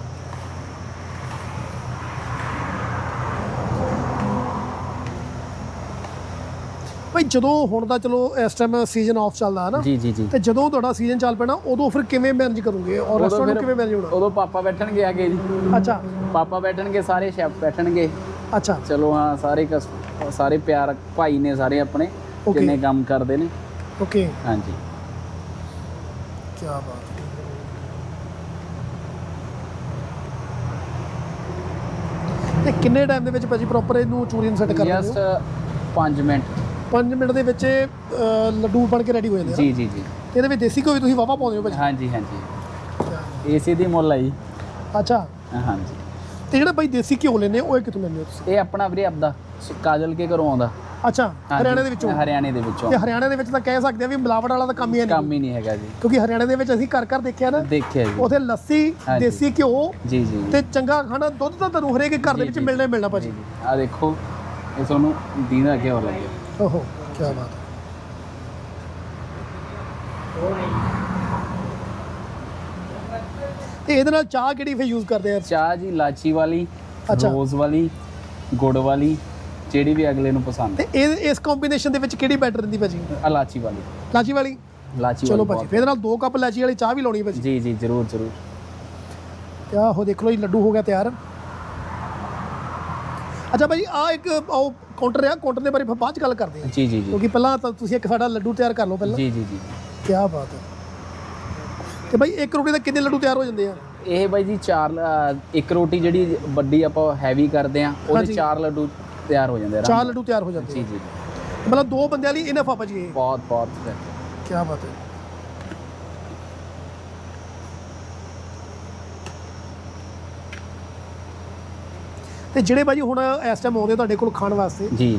ਭਾਈ ਜਦੋਂ ਹੁਣ ਦਾ ਚਲੋ ਇਸ ਟਾਈਮ ਸੀਜ਼ਨ ਆਫ ਚੱਲਦਾ ਹੈ ਨਾ ਜੀ ਜੀ ਜੀ। ਤੇ ਜਦੋਂ ਤੁਹਾਡਾ ਸੀਜ਼ਨ ਚੱਲ ਪੈਣਾ ਉਦੋਂ ਫਿਰ ਕਿਵੇਂ ਮੈਨੇਜ ਕਰੋਗੇ? ਔਰ ਰੈਸਟੋਰੈਂਟ ਕਿਵੇਂ ਮੈਨੇਜ ਹੋਣਾ? ਉਦੋਂ ਪਾਪਾ ਬੈਠਣਗੇ ਆਗੇ ਜੀ। ਅੱਛਾ। ਪਾਪਾ ਬੈਠਣਗੇ ਸਾਰੇ ਸ਼ੈਫ ਬੈਠਣਗੇ। ਅੱਛਾ। ਚਲੋ ਹਾਂ ਸਾਰੇ ਸਾਰੇ ਪਿਆਰ ਭਾਈ ਨੇ ਸਾਰੇ ਆਪਣੇ. ਜਿੰਨੇ ਕੰਮ ਕਰਦੇ ਨੇ। ਓਕੇ ਹਾਂਜੀ। ਕੀ ਬਾਤ ਤੇ ਕਿੰਨੇ ਟਾਈਮ ਦੇ ਵਿੱਚ ਭਾਜੀ ਪ੍ਰੋਪਰ ਇਹਨੂੰ ਚੂਰੀ ਸੈੱਟ ਕਰ ਦਿੰਦੇ ਜਸਟ ਹੋ? 5 ਮਿੰਟ। 5 ਮਿੰਟ ਦੇ ਵਿੱਚ ਇਹ, ਅ, ਲੱਡੂ ਬਣ ਕੇ ਰੈਡੀ ਹੋ ਜਾਂਦੇ ਆ ਜੀ ਜੀ ਜੀ। ਤੇ ਇਹਦੇ ਵਿੱਚ ਦੇਸੀ ਘਿਓ ਵੀ ਤੁਸੀਂ ਵਾਵਾ ਪਾਉਂਦੇ ਹੋ ਭਾਜੀ? ਹਾਂਜੀ ਹਾਂਜੀ। ਏਸੀ ਦੀ ਮੁੱਲ ਹੈ ਜੀ। ਅੱਛਾ। ਹਾਂਜੀ। ਤੇ ਜਿਹੜਾ ਭਾਈ ਦੇਸੀ ਘਿਓ ਲੈਂਦੇ ਹੋ ਉਹ ਕਿੱਥੋਂ ਲੈਂਦੇ ਹੋ ਤੁਸੀਂ? ਇਹ ਆਪਣਾ ਵੀਰੇ ਆਪਦਾ ਕਾਜਲ ਕੇ ਘਰੋਂ ਆਉਂਦਾ। ਅੱਛਾ ਹਾਂਜੀ, ਹਰਿਆਣੇ ਦੇ ਵਿੱਚੋਂ? ਹਰਿਆਣੇ ਦੇ ਵਿੱਚੋਂ। ਤੇ ਹਰਿਆਣੇ ਦੇ ਵਿੱਚ ਤਾਂ ਕਹਿ ਸਕਦੇ ਆ ਵੀ ਮਿਲਾਵਟ ਵਾਲਾ ਤਾਂ ਕੰਮ ਹੀ ਹੈ ਨਹੀਂ। ਕੰਮ ਹੀ ਨਹੀਂ ਹੈਗਾ ਜੀ। ਕਿਉਂਕਿ ਹਰਿਆਣੇ ਦੇ ਵਿੱਚ ਅਸੀਂ ਘਰ ਘਰ ਦੇਖਿਆ ਨਾ ਦੇਖਿਆ ਜੀ। ਉਥੇ ਲੱਸੀ ਹਾਂਜੀ। ਦੇਸੀ ਘਿਓ ਜੀ ਜੀ। ਤੇ ਚੰਗਾ ਖਾਣਾ ਦੁੱਧ ਤਾਂ ਤੁਹਾਨੂੰ ਹਰੇਕ ਘਰ ਦੇ ਵਿੱਚ। ਮਿਲਣਾ ਹੀ ਮਿਲਣਾ ਭਾਜੀ। ਆ ਦੇਖੋ ਇਹ ਤੁਹਾਨੂੰ ਦੀਦਾ ਕਿਉਂ ਲੱਗਿਆ। ਓਹੋ ਕੀ ਬਾਤ ਹੈ ਤੇ ਇਹਦੇ ਨਾਲ ਚਾਹ ਕਿਹੜੀ ਫੇ ਯੂਜ਼ ਕਰਦੇ ਆ ਚਾਹ ਜੀ ਲਾਚੀ ਵਾਲੀ ਅੱਛਾ। ਰੋਜ਼ ਵਾਲੀ ਗੁੜ ਵਾਲੀ ਜਿਹੜੀ ਵੀ ਅਗਲੇ ਨੂੰ ਪਸੰਦ ਤੇ ਇਹ ਇਸ ਕੰਬੀਨੇਸ਼ਨ ਦੇ ਵਿੱਚ ਕਿਹੜੀ ਬੈਟਰ ਰਹਿੰਦੀ ਭਾਜੀ ਇਲਾਚੀ ਵਾਲੀ ਲਾਚੀ ਵਾਲੀ ਇਲਾਚੀ ਚਲੋ ਵਾਲੀ ਭਾਜੀ ਬਹੁਤ- ਇਹਦੇ ਨਾਲ ਦੋ ਕੱਪ ਲਾਚੀ ਵਾਲੀ ਚਾਹ ਵੀ ਲਾਉਣੀ ਭਾਜੀ ਜੀ ਜੀ ਜ਼ਰੂਰ ਜ਼ਰੂਰ ਤੇ ਆਹ ਦੇਖ ਲਓ ਜੀ ਲੱਡੂ ਹੋ ਗਿਆ ਤਿਆਰ ਅੱਛਾ ਭਾਜੀ ਆ ਇੱਕ ਉਹ ਕਾਊਂਟਰ ਆ ਕਾਊਂਟਰ ਦੇ ਬਾਰੇ ਫਿਰ ਬਾਅਦ ਚ ਗੱਲ ਕਰਦੇ ਹਾਂ। ਜੀ ਜੀ ਜੀ। ਕਿਉਂਕਿ ਪਹਿਲਾਂ ਤਾਂ ਤੁਸੀਂ ਇੱਕ ਸਾਡਾ ਲੱਡੂ ਤਿਆਰ ਕਰ ਲਓ ਪਹਿਲਾਂ। ਜੀ ਜੀ ਜੀ। ਕੀ ਬਾਤ ਹੈ। ਤੇ ਭਾਈ ਇੱਕ ਰੋਟੀ ਦੇ ਕਿੰਨੇ ਲੱਡੂ ਤਿਆਰ ਹੋ ਜਾਂਦੇ ਆ? ਇਹ ਬਾਈ ਜੀ ਚਾਰ ਇੱਕ ਰੋਟੀ ਜਿਹੜੀ ਵੱਡੀ ਆਪਾਂ ਹੈਵੀ ਕਰਦੇ ਆ ਉਹਦੇ। ਚਾਰ ਲੱਡੂ ਤਿਆਰ ਹੋ ਜਾਂਦੇ ਆ। ਚਾਰ ਲੱਡੂ ਤਿਆਰ ਹੋ ਜਾਂਦੇ ਜੀ ਆ ਜੀ। ਮਤਲਬ ਦੋ ਬੰਦਿਆਂ ਲਈ ਇਨਫ ਆ ਭਾਜੀ ਇਹ। ਬਹੁਤ ਬਹੁਤ। ਕੀ ਬਾਤ ਹੈ। ਤੇ ਜਿਹੜੇ ਭਾਜੀ ਹੁਣ ਇਸ ਟਾਈਮ ਆਉਂਦੇ ਤੁਹਾਡੇ ਕੋਲ ਖਾਣ ਵਾਸਤੇ ਜੀ।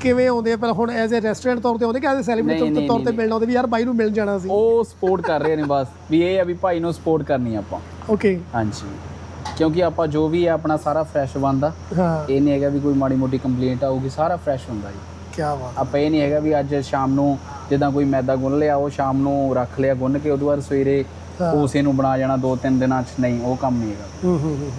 ਕਿਵੇਂ ਆਉਂਦੇ ਆ? ਪਹਿਲਾਂ ਹੁਣ ਐਜ਼ ਅ ਰੈਸਟੋਰੈਂਟ ਤੌਰ ਤੇ ਆਉਂਦੇ ਕਿ ਐਜ਼ ਅ ਸੈਲੀਬ੍ਰਿਟੀ ਤੌਰ ਤੇ। ਮਿਲਣ ਆਉਂਦੇ ਵੀ ਯਾਰ ਬਾਈ ਨੂੰ ਮਿਲ ਜਾਣਾ ਸੀ। ਉਹ ਸਪੋਰਟ ਕਰ ਰਹੇ ਨੇ ਬਸ ਵੀ ਇਹ ਆ ਵੀ ਭਾਈ ਨੂੰ ਸਪੋਰਟ ਕਰਨੀ ਆਪਾਂ। ਓਕੇ ਹਾਂਜੀ। ਕਿਉਂਕਿ ਆਪਾਂ ਜੋ ਵੀ ਹੈ ਆਪਣਾ ਸਾਰਾ ਫਰੈਸ਼ ਬਣਦਾ। ਹਾਂ। ਇਹ ਨਹੀਂ ਹੈਗਾ ਵੀ ਕੋਈ ਮਾੜੀ ਮੋਟੀ ਕੰਪਲੇਂਟ ਆਊਗੀ ਸਾਰਾ ਫਰੈਸ਼ ਹੁੰਦਾ ਜੀ। ਕੀ ਬਾਤ। ਆਪਾਂ ਇਹ ਨਹੀਂ ਹੈਗਾ ਵੀ ਅੱਜ ਸ਼ਾਮ ਨੂੰ ਜਿੱਦਾਂ ਕੋਈ ਮੈਦਾ ਗੁੰਨ ਲਿਆ ਉਹ ਸ਼ਾਮ ਨੂੰ ਰੱਖ ਲਿਆ ਗੁੰਨ ਕੇ ਉਦੋਂ ਬਾਅਦ ਸਵੇਰੇ। ਉਸੇ ਨੂੰ ਬਣਾ ਜਾਣਾ ਦੋ ਤਿੰਨ ਦਿਨਾਂ 'ਚ। ਨਹੀਂ ਉਹ ਕੰਮ ਨਹੀਂ ਹੈਗਾ। ਹੂੰ ਹੂੰ ਹੂੰ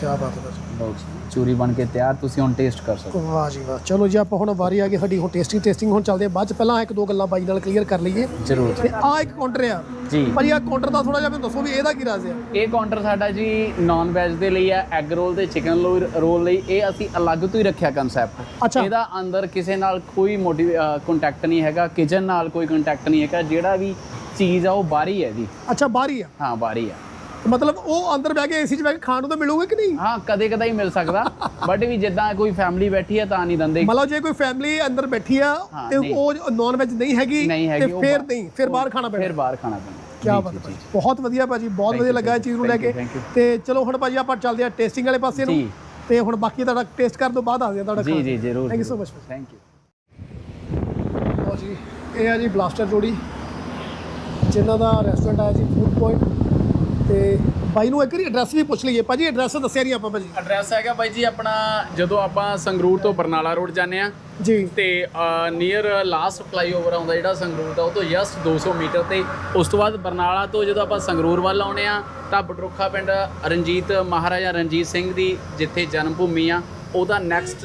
ਕੀ ਬਾਤ ਹੈ ਜੀ, ਚੂਰੀ ਬਣ ਕੇ ਤਿਆਰ ਤੁਸੀਂ ਹੁਣ ਟੇਸਟ ਕਰ ਸਕਦੇ ਹੋ। ਵਾਹ ਜੀ ਵਾਹ। ਚਲੋ ਜੀ ਆਪਾਂ ਹੁਣ ਵਾਰੀ ਆ ਗਈ ਸਾਡੀ ਹੁਣ ਟੇਸਟਿੰਗ ਟੇਸਟਿੰਗ ਹੁਣ ਚੱਲਦੇ ਆ। ਬਾਅਦ ਚ ਪਹਿਲਾਂ ਇੱਕ ਦੋ ਗੱਲਾਂ ਬਾਈ ਨਾਲ ਕਲੀਅਰ ਕਰ ਲਈਏ। ਜ਼ਰੂਰ। ਤੇ ਆ ਇੱਕ ਕਾਊਂਟਰ ਆ। ਜੀ। ਭਾਜੀ ਆ ਕਾਊਂਟਰ ਦਾ ਥੋੜਾ ਜਿਹਾ ਮੈਨੂੰ ਦੱਸੋ ਵੀ ਇਹਦਾ ਕੀ ਰਾਜ਼ ਆ। ਇਹ ਕਾਊਂਟਰ ਸਾਡਾ ਜੀ ਨਾਨ ਵੈਜ ਦੇ ਲਈ ਹੈ ਐਗ ਰੋਲ ਤੇ ਚਿਕਨ ਰੋਲ ਲਈ। ਇਹ ਅਸੀਂ ਅਲੱਗ ਤੋਂ ਹੀ ਰੱਖਿਆ ਕਨਸੈਪਟ। ਇਹਦਾ ਅੰਦਰ ਕਿਸੇ ਨਾਲ ਕੋਈ ਮੋਟੀ ਕੰਟੈਕਟ ਨਹੀਂ ਹੈਗਾ ਕਿਚਨ ਨਾਲ ਕੋਈ ਕੰਟੈਕਟ ਨਹੀਂ ਹੈਗਾ। ਜਿਹੜਾ ਵੀ ਚੀਜ਼ ਆ ਉਹ ਬਾਹਰੀ ਹੈ ਜੀ। ਅੱਛਾ ਬਾਹਰ ਆ। ਹਾਂ ਬਾਹਰੀ ਆ। ਮਤਲਬ ਉਹ ਅੰਦਰ ਬਹਿ ਕੇ ਏਸੀ 'ਚ ਬਹਿ ਕੇ ਖਾਣ ਨੂੰ ਤਾਂ ਮਿਲੂਗਾ ਕਿ ਨਹੀਂ? ਹਾਂ ਕਦੇ ਕਦੇ ਹੀ ਮਿਲ ਸਕਦਾ। ਬਟ ਵੀ ਜਿੱਦਾਂ ਕੋਈ ਫੈਮਿਲੀ ਬੈਠੀ ਹੈ ਤਾਂ ਨਹੀਂ ਦੰਦੇ। ਮਤਲਬ ਜੇ ਕੋਈ ਫੈਮਿਲੀ ਅੰਦਰ ਬੈਠੀ ਆ ਤੇ। ਉਹ ਨਾਨ ਵੈਜ ਨਹੀਂ ਹੈਗੀ ਤੇ ਫਿਰ ਨਹੀਂ ਫਿਰ ਬਾਹਰ ਖਾਣਾ ਪੈਣਾ। ਫਿਰ ਬਾਹਰ ਖਾਣਾ ਪੈਂਦਾ ਕੀ ਬਾਤ ਹੈ ਬਹੁਤ ਵਧੀਆ ਭਾਜੀ ਬਹੁਤ ਵਧੀਆ ਲੱਗਾ ਇਹ ਚੀਜ਼ ਨੂੰ ਲੈ ਕੇ. ਤੇ ਚਲੋ ਹੁਣ ਭਾਜੀ ਆਪਾਂ ਚੱਲਦੇ ਆ ਟੇਸਟਿੰਗ ਵਾਲੇ ਪਾਸੇ ਨੂੰ। ਤੇ ਹੁਣ ਬਾਕੀ ਤੁਹਾਡਾ ਟੇਸਟ ਕਰਨ ਤੋਂ ਬਾਅਦ ਆਦੇ ਆ ਤੁਹਾਡਾ ਜੀ ਜੀ ਜ਼ਰੂਰ thank you so much thank you ਲਓ ਜੀ ਇਹ ਆ ਜੀ ਬਲਾਸਟਰ ਜੋੜੀ ਜਿਨ੍ਹਾਂ ਦਾ ਰੈਸਟੋਰੈਂਟ ਆ ਜੀ ਫੂਡ ਪੁਆਇੰਟ ਤੇ ਬਾਈ ਨੂੰ ਇੱਕ ਵਾਰੀ ਐਡਰੈਸ ਵੀ ਪੁੱਛ ਲਈਏ। ਭਾਜੀ ਐਡਰੈਸ ਦੱਸਿਆ ਨਹੀਂ ਆਪਾਂ ਭਾਜੀ। ਐਡਰੈਸ ਹੈਗਾ ਬਾਈ ਜੀ ਆਪਣਾ ਜਦੋਂ ਆਪਾਂ ਸੰਗਰੂਰ ਤੋਂ ਬਰਨਾਲਾ ਰੋਡ ਜਾਂਦੇ ਆ ਜੀ। ਤੇ ਨੀਅਰ ਲਾਸਟ ਫਲਾਈਓਵਰ ਆਉਂਦਾ ਜਿਹੜਾ ਸੰਗਰੂਰ ਦਾ ਉਹ ਤੋਂ ਜਸਟ 200 ਮੀਟਰ ਤੇ ਉਸ ਤੋਂ ਬਾਅਦ ਬਰਨਾਲਾ ਤੋਂ ਜਦੋਂ ਆਪਾਂ ਸੰਗਰੂਰ ਵੱਲ ਆਉਣੇ ਆ ਤਾਂ ਬਟਰੁੱਖਾ ਪਿੰਡ ਰਣਜੀਤ ਮਹਾਰਾਜਾ ਰਣਜੀਤ ਸਿੰਘ ਦੀ ਜਿੱਥੇ ਜਨਮ ਭੂਮੀ ਆ ਉਹਦਾ ਨੈਕਸਟ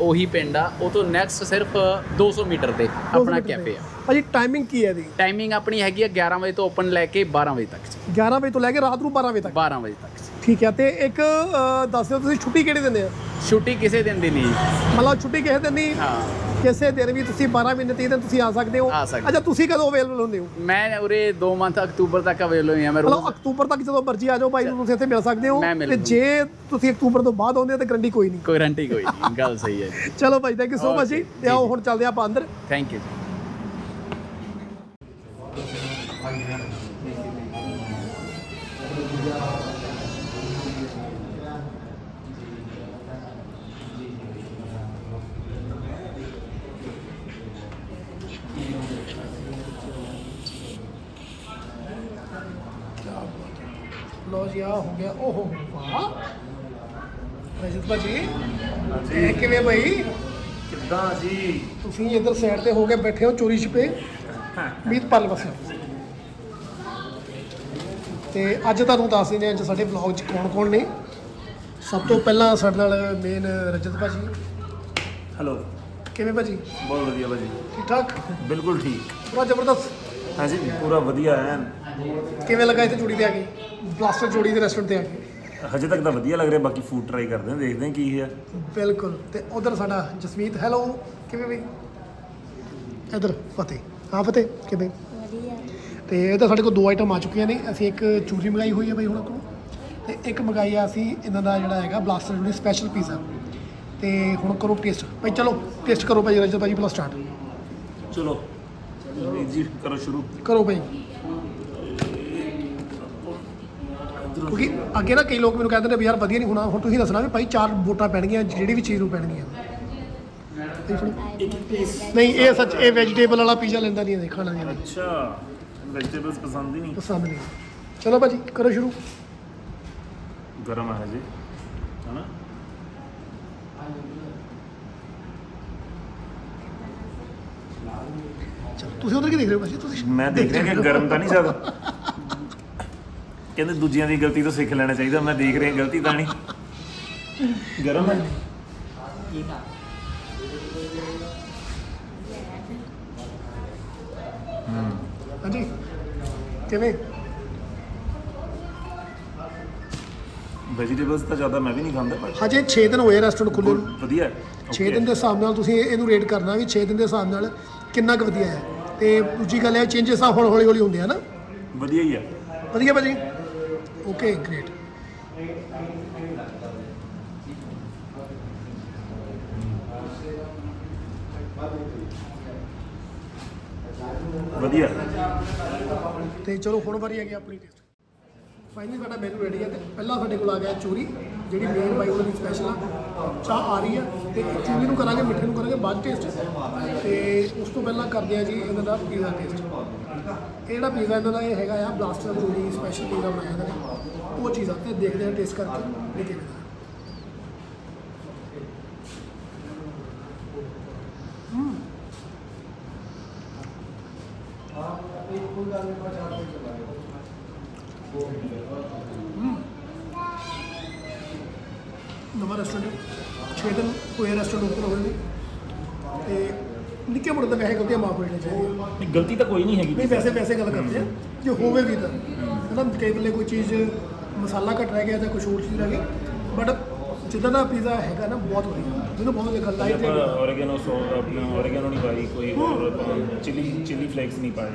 ਉਹੀ ਪਿੰਡ ਆ। ਉਹ ਤੋਂ ਨੈਕਸਟ ਸਿਰਫ 200 ਮੀਟਰ ਤੇ ਆਪਣਾ ਕੈਫੇ ਆ। ਭਾਜੀ ਟਾਈਮਿੰਗ ਕੀ ਹੈ ਇਹਦੀ? ਟਾਈਮਿੰਗ ਆਪਣੀ ਹੈਗੀ ਆ 11 ਵਜੇ ਤੋਂ ਓਪਨ ਲੈ ਕੇ 12 ਵਜੇ ਤੱਕ ਜੀ। 11 ਵਜੇ ਤੋਂ ਲੈ ਕੇ ਰਾਤ ਨੂੰ 12 ਵਜੇ ਤੱਕ? 12 ਵਜੇ ਤੱਕ ਠੀਕ ਹੈ ਤੇ ਇੱਕ ਦੱਸ ਦਿਓ ਤੁਸੀਂ ਛੁੱਟੀ ਕਿਹੜੇ ਦਿੰਦੇ ਆ? ਛੁੱਟੀ ਕਿਸੇ ਦਿਨ ਦੀ ਨਹੀਂ। ਮਤਲਬ ਛੁੱਟੀ ਕਿਸੇ ਦਿਨ ਨਹੀਂ ਹਾਂ। ਕਿਸੇ ਦਿਨ ਵੀ ਤੁਸੀਂ 12 ਮਹੀਨੇ 30 ਦਿਨ ਤੁਸੀਂ ਆ ਸਕਦੇ ਹੋ। ਆ ਸਕਦੇ। ਅੱਛਾ ਤੁਸੀਂ ਕਦੋਂ ਅਵੇਲੇਬਲ ਹੁੰਦੇ ਹੋ? ਮੈਂ ਉਰੇ 2 ਮੰਥ ਅਕਤੂਬਰ ਤੱਕ ਅਵੇਲੇਬਲ ਹਾਂ ਮੈਂ ਮਤਲਬ ਰੋਜ਼ ਅਕਤੂਬਰ ਤੱਕ ਜਦੋਂ ਮਰਜ਼ੀ ਆ ਜਾਓ ਬਾਈ ਨੂੰ ਤੁਸੀਂ ਇੱਥੇ ਮਿਲ ਸਕਦੇ ਹੋ। ਮੈਂ ਮਿਲ। ਜੇ ਤੁਸੀਂ ਅਕਤੂਬਰ ਤੋਂ ਬਾਅਦ ਆਉਂਦੇ ਹੋ ਤਾਂ ਗਰੰਟੀ ਕੋਈ ਨਹੀਂ। ਕੋਈ ਗਰੰਟੀ ਕੋਈ ਨਹੀਂ। ਗੱਲ ਸਹੀ ਹੈ ਜੀ। ਚਲੋ ਭਾਈ ਥੈਂਕ ਯੂ ਸੋ ਮਚ ਜੀ। ਤੇ ਆਓ ਹੁਣ ਚੱਲਦੇ ਆਪਾਂ ਅੰਦਰ। ਥੈਂਕ ਯੂ ਜੀ। ਲੋ ਜੀ ਆ ਹੋ ਗਿਆ ਓਹੋ ਵਾਹ। ਰਜਤ ਭਾਜੀ ਇਹ ਕਿਵੇਂ ਭਾਈ? ਕਿੱਦਾਂ ਜੀ? ਤੁਸੀਂ ਇੱਧਰ ਸਾਈਡ ਤੇ ਹੋ ਕੇ ਬੈਠੇ ਹੋ ਚੋਰੀ ਛਿਪੇ। ਮੀਤ ਪਲ ਵਸੇ ਤੇ ਅੱਜ ਤੁਹਾਨੂੰ ਦੱਸ ਦਿੰਦੇ ਹਾਂ ਅੱਜ ਸਾਡੇ ਵਲੌਗ 'ਚ ਕੌਣ ਕੌਣ ਨੇ। ਸਭ ਤੋਂ ਪਹਿਲਾਂ ਸਾਡੇ ਨਾਲ ਮੇਨ ਰਜਤ ਭਾਜੀ। ਹੈਲੋ ਕਿਵੇਂ ਭਾਜੀ? ਬਹੁਤ ਵਧੀਆ ਭਾਜੀ। ਠੀਕ ਠਾਕ? ਬਿਲਕੁਲ ਠੀਕ। ਪੂਰਾ ਜ਼ਬਰਦਸਤ। ਹਾਂਜੀ ਪੂਰਾ ਵਧੀਆ ਐਨ। ਕਿਵੇਂ ਲੱਗਾ ਇੱਥੇ ਜੋੜੀ ਤੇ ਆ ਕੇ? ਬਲਾਸਟਰ ਜੋੜੀ ਦੇ ਰੈਸਟੋਰੈਂਟ ਤੇ ਆ ਕੇ? ਹਜੇ ਤੱਕ ਤਾਂ ਵਧੀਆ ਲੱਗ ਰਿਹਾ ਬਾਕੀ ਫੂਡ ਟਰਾਈ ਕਰਦੇ ਹਾਂ ਦੇਖਦੇ ਹਾਂ ਕੀ ਹੈ। ਬਿਲਕੁਲ। ਤੇ ਉਧਰ ਸਾਡਾ ਜਸਮੀਤ ਹੈਲੋ ਕਿਵੇਂ ਬਈ? ਇਧਰ ਫਤਿਹ। ਹਾਂ ਫਤਿਹ ਕਿਵੇਂ? ਵਧੀਆ। ਤੇ ਇਹ ਤਾਂ ਸਾਡੇ ਕੋਲ ਦੋ ਆਈਟਮ ਆ ਚੁੱਕੀਆਂ ਨੇ ਅਸੀਂ ਇੱਕ ਚੂਰੀ ਮੰਗਾਈ ਹੋਈ ਹੈ ਬਈ ਹੁਣ ਕੋਲ ਤੇ ਇੱਕ ਮੰਗਾਈ ਆ ਅਸੀਂ ਇਹਨਾਂ ਦਾ ਜਿਹੜਾ ਹੈਗਾ ਬਲਾਸਟਰ ਜਿਹੜੀ ਸਪੈਸ਼ਲ ਪੀਜ਼ਾ ਤੇ ਹੁਣ ਕਰੋ ਟੇਸਟ ਭਾਈ ਚਲੋ ਟੇਸਟ ਕਰੋ ਭਾਈ ਰਜਤ ਪਲਸ ਸਟਾਰਟ ਚਲੋ ਜੀ ਕਰੋ ਸ਼ੁਰੂ। ਕਰੋ ਭਾਈ। ਕਿਉਂਕਿ ਅੱਗੇ ਨਾ ਕਈ ਲੋਕ ਮੈਨੂੰ ਕਹਿੰਦੇ ਨੇ ਵੀ ਯਾਰ ਵਧੀਆ ਨਹੀਂ ਹੋਣਾ ਹੁਣ ਤੁਸੀਂ ਦੱਸਣਾ ਵੀ ਭਾਈ ਚਾਰ ਵੋਟਾਂ ਪੈਣਗੀਆਂ ਜਿਹੜੀ ਵੀ ਚੀਜ਼ ਨੂੰ ਪੈਣਗੀਆਂ। ਨਹੀਂ ਇਹ ਸੱਚ ਇਹ ਵੈਜੀਟੇਬਲ ਵਾਲਾ ਪੀਜ਼ਾ ਲੈਂਦਾ ਨਹੀਂ ਇਹ ਖਾਣਾ ਨਹੀਂ। ਅੱਛਾ ਵੈਜੀਟੇਬਲਸ ਪਸੰਦ ਹੀ ਨਹੀਂ। ਪਸੰਦ ਨਹੀਂ। ਚਲੋ ਭਾਜੀ ਕਰੋ ਸ਼ੁਰੂ। ਗਰਮ ਹੈ ਜੀ ਹਨਾ? ਚਲੋ ਤੁਸੀਂ ਉਧਰ ਕੀ ਦੇਖ ਰਹੇ ਹੋ ਭਾਜੀ? ਤੁਸੀਂ ਮੈਂ ਦੇਖ ਰਿਹਾ ਕਿ ਗਰਮ ਤਾਂ ਨਹੀਂ ਜ਼ਿਆਦਾ। ਕਹਿੰਦੇ ਦੂਜਿਆਂ ਦੀ ਗਲਤੀ ਤੋਂ ਸਿੱਖ ਲੈਣਾ ਚਾਹੀਦਾ ਮੈਂ ਦੇਖ ਰਿਹਾ ਗਲਤੀ ਤਾਂ ਨਹੀਂ। ਗਰਮ ਹੈ। ਹਾਂਜੀ। ਕਿਵੇਂ? ਵੈਜੀਟੇਬਲਸ ਤਾਂ ਜ਼ਿਆਦਾ ਮੈਂ ਵੀ ਨਹੀਂ ਖਾਂਦਾ ਪਰ ਹਜੇ 6 ਦਿਨ ਹੋਏ ਰੈਸਟੋਰੈਂਟ ਖੁੱਲੇ ਨੂੰ। ਵਧੀਆ ਹੈ। 6 ਦਿਨ ਦੇ ਹਿਸਾਬ ਨਾਲ ਤੁਸੀਂ ਇਹ- ਇਹਨੂੰ ਰੇਟ ਕਰਨਾ ਵੀ 6 ਦਿਨ ਦੇ ਹਿਸਾਬ ਨਾਲ ਕਿੰਨਾ ਕੁ ਵਧੀਆ ਹੈ। ਤੇ ਦੂਜੀ ਗੱਲ ਇਹ ਚੇਂਜਸ ਆ ਹੌਲੀ ਹੌਲੀ ਹੁੰਦੇ ਆ ਨਾ। ਵਧੀਆ ਹੀ ਹੈ। ਵਧੀਆ ਭਾਜੀ। ਓਕੇ ਗ੍ਰੇਟ ਵਧੀਆ। ਤੇ ਚਲੋ ਹੁਣ ਵਾਰੀ ਆ ਗਈ ਆਪਣੀ ਟੇਸਟ ਫਾਈਨਲੀ ਸਾਡਾ ਮੈਨੂ ਰੈਡੀ ਹੈ ਤੇ ਪਹਿਲਾਂ ਸਾਡੇ ਕੋਲ ਆ ਗਿਆ ਚੂਰੀ ਜਿਹੜੀ ਮੇਨ ਬਾਈ ਦੀ ਸਪੈਸ਼ਲ ਆ। ਚਾਹ ਆ ਰਹੀ ਹੈ ਤੇ ਚੂਰੀ ਨੂੰ ਕਰਾਂਗੇ ਮਿੱਠੇ ਨੂੰ ਕਰਾਂਗੇ ਬਾਅਦ ਟੇਸਟ ਤੇ ਉਸ ਤੋਂ ਪਹਿਲਾਂ ਕਰਦੇ ਆ ਜੀ ਇਹਨਾਂ ਦਾ ਪੀਜ਼ਾ ਟੇਸਟ ਇਹ ਜਿਹੜਾ ਪੀਜ਼ਾ ਇਹਨਾਂ ਦਾ ਇਹ ਹੈਗਾ ਆ? ਬਲਾਸਟਰ ਚੂਰੀ ਸਪੈਸ਼ਲ ਪੀਜ਼ਾ ਬਣਾਇਆ ਇਹਨਾਂ ਨੇ। ਉਹ ਚੀਜ਼ ਆ ਤੇ ਦੇਖਦੇ ਆ ਟੇਸਟ ਕਰਕੇ ਵੀ ਕਿਵੇਂ ਦਾ ਨਵਾਂ ਰੈਸਟੋਰੈਂਟ 6 ਦਿਨ ਹੋਏ ਰੈਸਟੋਰੈਂਟ ਹੋਏ ਨੇ ਤੇ ਨਿੱਕੇ ਮੋਟੇ ਤਾਂ ਵੈਸੇ ਗਲਤੀਆਂ ਮਾਫ ਹੋਣੀਆਂ ਚਾਹੀਦੀਆਂ ਨਹੀਂ ਗਲਤੀ ਤਾਂ ਕੋਈ ਨਹੀਂ ਹੈਗੀ ਨਹੀਂ ਵੈਸੇ ਵੈਸੇ ਗੱਲ ਕਰਦੇ ਆ। ਜੇ ਹੋਵੇ ਵੀ ਤਾਂ। ਹਨਾ ਕਈ ਵੇਲੇ ਕੋਈ ਚੀਜ਼ ਮਸਾਲਾ ਘੱਟ ਰਹਿ ਗਿਆ ਜਾਂ ਕੁਝ ਹੋਰ ਚੀਜ਼ ਰਹਿ ਗਈ ਬਟ ਜਿੱਦਾਂ ਦਾ ਪੀਜ਼ਾ ਹੈਗਾ ਨਾ ਬਹੁਤ ਵਧੀਆ। ਮੈਨੂੰ ਬਹੁਤ ਵਧੀਆ ਲਾਈਟ ਆਪਾਂ ਓਰੀਗੈਨੋ ਸੌਸ ਆਪਣਾ ਓਰੀਗੈਨੋ ਨਹੀਂ ਪਾਈ ਕੋਈ ਹੋਰ ਚਿਲੀ ਚਿਲੀ ਫਲੇਕਸ ਨਹੀਂ ਪਾਏ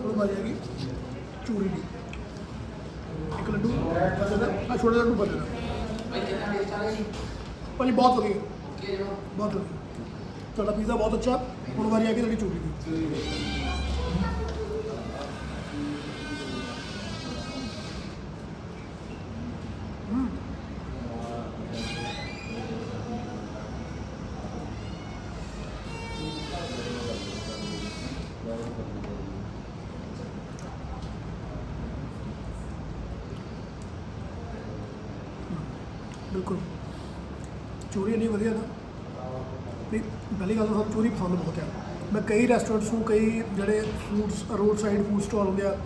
ਉਹ ਮਾਰੀ ਹੈਗੀ ਚੂਰੀ ਦੀ ਇੱਕ ਲੱਡੂ ਆ ਛੋਟਾ ਲੱਡੂ ਬਦਲਦਾ ਭਾਜੀ ਬਹੁਤ ਵਧੀਆ ਬਹੁਤ ਵਧੀਆ ਤੁਹਾਡਾ ਪੀਜ਼ਾ ਬਹੁਤ ਅੱਛਾ ਹੁਣ ਵਾਰੀ ਆ ਗਈ ਤੁਹਾਡੀ ਚੂਰੀ ਦੀ ਮੈਂ ਕਈ ਰੈਸਟੋਰੈਂਟਸ ਨੂੰ ਕਈ ਜਿਹੜੇ foods road side food stall ਹੁੰਦੇ ਆ,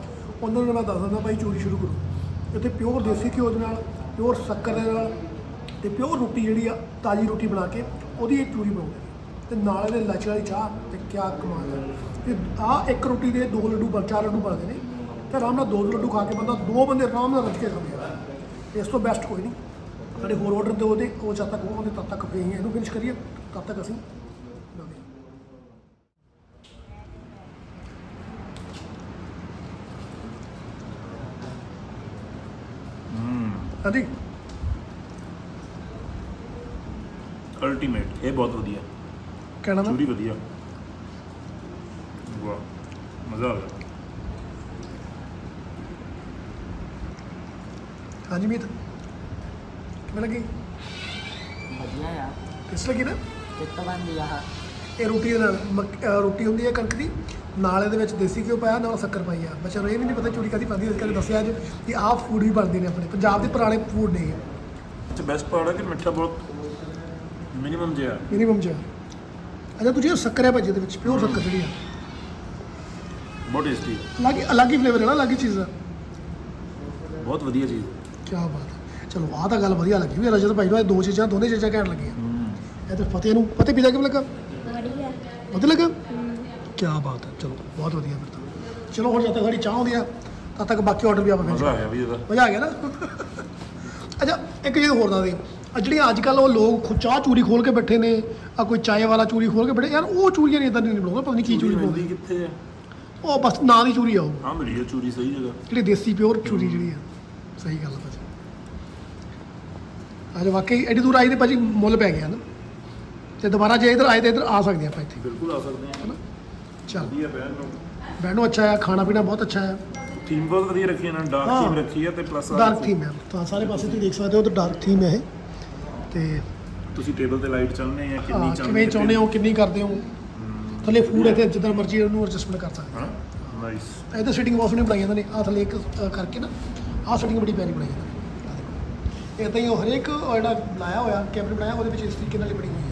ਉਹਨਾਂ ਨੂੰ ਮੈਂ ਦੱਸ ਦਿੰਦਾ ਭਾਈ ਚੂਰੀ ਸ਼ੁਰੂ ਕਰੋ। ਇੱਥੇ ਪਿਓਰ ਦੇਸੀ ਘਿਓ ਦੇ ਨਾਲ ਪਿਓਰ ਸ਼ੱਕਰ ਦੇ ਨਾਲ ਤੇ ਪਿਓਰ ਰੋਟੀ ਜਿਹੜੀ ਆ, ਤਾਜ਼ੀ ਰੋਟੀ ਬਣਾ ਕੇ ਉਹਦੀ ਇਹ ਚੂਰੀ ਬਣਾਉਂਦੇ ਨੇ ਤੇ ਨਾਲ ਇਹਦੇ ਇਲਾਚੀ ਵਾਲੀ ਚਾਹ, ਤੇ ਕਿਆ ਕਮਾਲ ਹੈ ਤੇ ਆ ਇੱਕ ਰੋਟੀ ਦੇ ਦੋ ਲੱਡੂ ਬਣ, ਚਾਰ ਲੱਡੂ ਬਣਦੇ ਨੇ। ਤੇ ਆਰਾਮ ਨਾਲ ਦੋ ਲੱਡੂ ਖਾ ਕੇ ਬੰਦਾ, ਦੋ ਬੰਦੇ ਆਰਾਮ ਨਾਲ ਰੱਜ ਕੇ ਖਾਂਦੇ ਆ। ਇਸ ਤੋਂ ਬੈਸਟ ਕੋਈ ਨਹੀਂ। ਸਾਡੇ ਹੋਰ ਆਰਡਰ ਤੇ ਉਹਦੇ, ਉਹ ਜਦ ਤੱਕ ਉਹ ਆਉਂਦੇ ਤਦ ਤੱਕ ਫੇ ਇਹਨੂੰ ਫਿਨਿਸ਼ ਕਰੀਏ, ਤਦ ਤੱਕ ਅਸੀਂ ਲਾਉਂਦੇ ਹਾਂ। ਹਾਂਜੀ ਅਲਟੀਮੇਟ ਇਹ ਬਹੁਤ ਵਧੀਆ। ਕਹਿਣਾ ਨਾ ਚੂਰੀ ਵਧੀਆ। ਵਾਹ ਮਜ਼ਾ ਆ ਗਿਆ। ਹਾਂਜੀ ਮੀਤ ਕਿਵੇਂ ਲੱਗੀ? ਵਧੀਆ ਆ। ਕਿਸ ਲੱਗੀ ਨਾ? ਚਿੱਤ ਬਣਦੀ ਆ। ਇਹ ਰੋਟੀ ਦੇ ਨਾਲ ਮੱਕ- ਅਹ ਰੋਟੀ ਹੁੰਦੀ ਹੈ ਕਣਕ ਦੀ? ਨਾਲ ਇਹਦੇ ਵਿੱਚ ਦੇਸੀ ਘਿਓ ਪਾਇਆ ਨਾਲ ਸ਼ੱਕਰ ਪਾਈ ਆ। ਬੱਚਿਆਂ ਨੂੰ ਇਹ ਵੀ ਨਹੀਂ ਪਤਾ ਚੂਰੀ ਕਾਦੀ ਪਾਉਂਦੀ ਇਸ ਕਰਕੇ ਦੱਸਿਆ ਅੱਜ ਕਿ ਆਹ ਫੂਡ ਵੀ ਬਣਦੇ ਨੇ ਆਪਣੇ। ਪੰਜਾਬ ਦੇ ਪੁਰਾਣੇ ਫੂਡ ਨੇ ਇਹ। ਅੱਛਾ ਬੈਸਟ ਪਾਰਟ ਹੈ ਕਿ ਮਿੱਠਾ ਬਹੁਤ ਮਿਨੀਮਮ ਜਿਹਾ? ਮਿਨੀਮਮ ਚ ਅੱਛਾ ਤੁਸੀਂ ਸ਼ੱਕਰ ਹੈ ਭਾਜੀ ਇਹਦੇ ਵਿੱਚ ਪਿਓਰ ਸ਼ੱਕਰ ਜਿਹੜੀ ਆ। ਬਹੁਤ ਟੇਸਟੀ ਅਲੱਗ ਹੀ ਅਲੱਗ ਹੀ ਫਲੇਵਰ ਹੈ ਨਾ ਅਲੱਗ ਹੀ ਚੀਜ਼ ਆ। ਬਹੁਤ ਵਧੀਆ ਚੀਜ਼ ਕੀ ਬਾਤ ਹੈ ਚਲੋ ਆਹ ਤਾਂ ਗੱਲ ਵਧੀਆ ਲੱਗੀ ਵੀ ਰਜਤ ਭਾਈ ਨੂੰ ਇਹ ਦੋ ਚੀਜ਼ਾਂ ਦੋਨੇ ਚੀਜ਼ਾਂ ਘੈਂਟ ਲੱਗੀਆਂ। ਇਹ ਤੇ ਫਤਿਹ ਨੂੰ ਫਤਿਹ ਪੀਜ਼ਾ ਕਿਵੇਂ ਲੱਗਾ? ਵਧੀਆ। ਵਧੀਆ ਲੱਗਾ? ਕੀ ਬਾਤ ਹੈ। ਚਲੋ ਬਹੁਤ ਵਧੀਆ ਫਿਰ ਤਾਂ। ਚਲੋ ਹੁਣ ਜਦ ਤੱਕ ਸਾਡੀ ਚਾਹ ਆਉਂਦੀ ਆ ਤਦ ਤੱਕ ਬਾਕੀ ਆਰਡਰ ਵੀ ਆਪਾਂ finish ਮਜ਼ਾ ਆ ਗਿਆ ਵੀ ਇਹਦਾ। ਮਜ਼ਾ ਆ ਗਿਆ ਨਾ? ਅੱਛਾ ਇੱਕ ਚੀਜ਼ ਹੋਰ ਦੱਸ ਦੇ। ਆ ਜਿਹੜੀਆਂ ਅੱਜ ਕੱਲ ਉਹ ਲੋਕ ਖੁ- ਚਾਹ ਚੂਰੀ ਖੋਲ ਕੇ ਬੈਠੇ ਨੇ ਆ ਕੋਈ ਚਾਏ ਵਾਲਾ ਚੂਰੀ ਖੋਲ ਕੇ ਬੈਠੇ ਯਾਰ ਉਹ ਚੂਰੀਆਂ ਨਹੀਂ ਇਦਾਂ ਨਹੀਂ ਬਣਾਉਂਦਾ ਪਤਾ ਨਹੀਂ ਕੀ ਚੂਰੀ ਮਿਲਦੀ ਬਣਾਉਂਦੇ। ਕਿੱਥੇ ਹੈ ਉਹ ਬਸ ਨਾਂ ਦੀ ਚੂਰੀ ਆ ਉਹ। ਹਾਂ ਮਿਲੀ ਹੈ ਚੂਰੀ ਸਹੀ ਜਗ੍ਹਾ। ਜਿਹੜੀ ਦੇਸੀ ਪਿਓਰ ਚੂਰੀ ਜਿਹੜੀ ਆ। ਸਹੀ ਗੱਲ ਆ ਭਾਜੀ। ਅੱਜ ਵਾਕਈ ਐਡੀ ਦੂਰ ਆਈ ਤੇ ਭਾਜੀ ਮੁੱਲ ਪੈ ਗਿਆ ਨਾ। ਤੇ ਦੁਬਾਰਾ ਜੇ ਇਧਰ ਆਏ ਤੇ ਇਧਰ ਆ ਸਕਦੇ ਆਪਾਂ ਇੱਥੇ। ਬਿਲਕੁਲ ਆ ਸਕਦੇ ਹਾਂ ਚੱਲ। ਵਧੀਆ ਬੈਨ ਨੂੰ। ਬੈਠੋ ਅੱਛਾ ਆ ਖਾਣਾ ਪੀਣਾ ਬਹੁਤ ਅੱਛਾ ਹੈ। ਥੀਮ ਬਹੁਤ ਵਧੀਆ ਰੱਖੀ ਇਹਨਾਂ ਨੇ ਡਾਰਕ ਹਾਂ। ਥੀਮ ਰੱਖੀ ਹੈ ਤੇ ਪਲੱਸ ਡਾਰਕ ਥੀਮ ਹੈ। ਤਾਂ ਸਾਰੇ ਪਾਸੇ ਤੁਸੀਂ ਦੇਖ ਸਕਦੇ ਹੋ ਤਾਂ ਡਾਰਕ ਥੀਮ ਹੈ ਇਹ। ਤੇ ਤੁਸੀਂ ਟੇਬਲ ਤੇ ਲਾਈਟ ਚਾਹੁੰਦੇ ਆ ਕਿੰਨੀ ਹਾਂ, ਚਾਹੁੰਦੇ ਕਿਵੇਂ ਚਾਹੁੰਦੇ ਹੋ ਕਿੰਨੀ ਕਰਦੇ ਹੋ। ਥੱਲੇ ਫੂਡ ਇੱਥੇ ਜਿੱਦਾਂ ਮਰਜ਼ੀ ਉਹਨੂੰ ਐਡਜਸਟਮੈਂਟ ਕਰ ਸਕਦੇ ਹਾਂ। ਨਾਈਸ ਹੋ ਇਹਦੇ ਸਿਟਿੰਗ ਬਹੁਤ ਸੋਹਣੀ ਬਣਾਈ ਇਹਨਾਂ ਨੇ ਆ ਥੱਲੇ ਇੱਕ ਅ, ਕਰਕੇ ਨਾ ਆਹ ਸਿਟਿੰਗ ਬੜੀ ਪਿਆਰੀ ਬਣਾਈ ਇਹਨਾਂ ਨੇ ਇਦਾਂ ਹੀ ਉਹ ਹਰੇਕ ਉਹ ਜਿਹੜਾ ਬਣਾਇਆ ਹੋਇਆ ਕੈਮਰੇ ਬਣਾਇਆ ਉਹਦੇ ਵਿੱਚ ਇਸ ਤਰੀਕੇ ਨਾਲ ਹੀ ਬਣੀ ਹੋਈ ਆ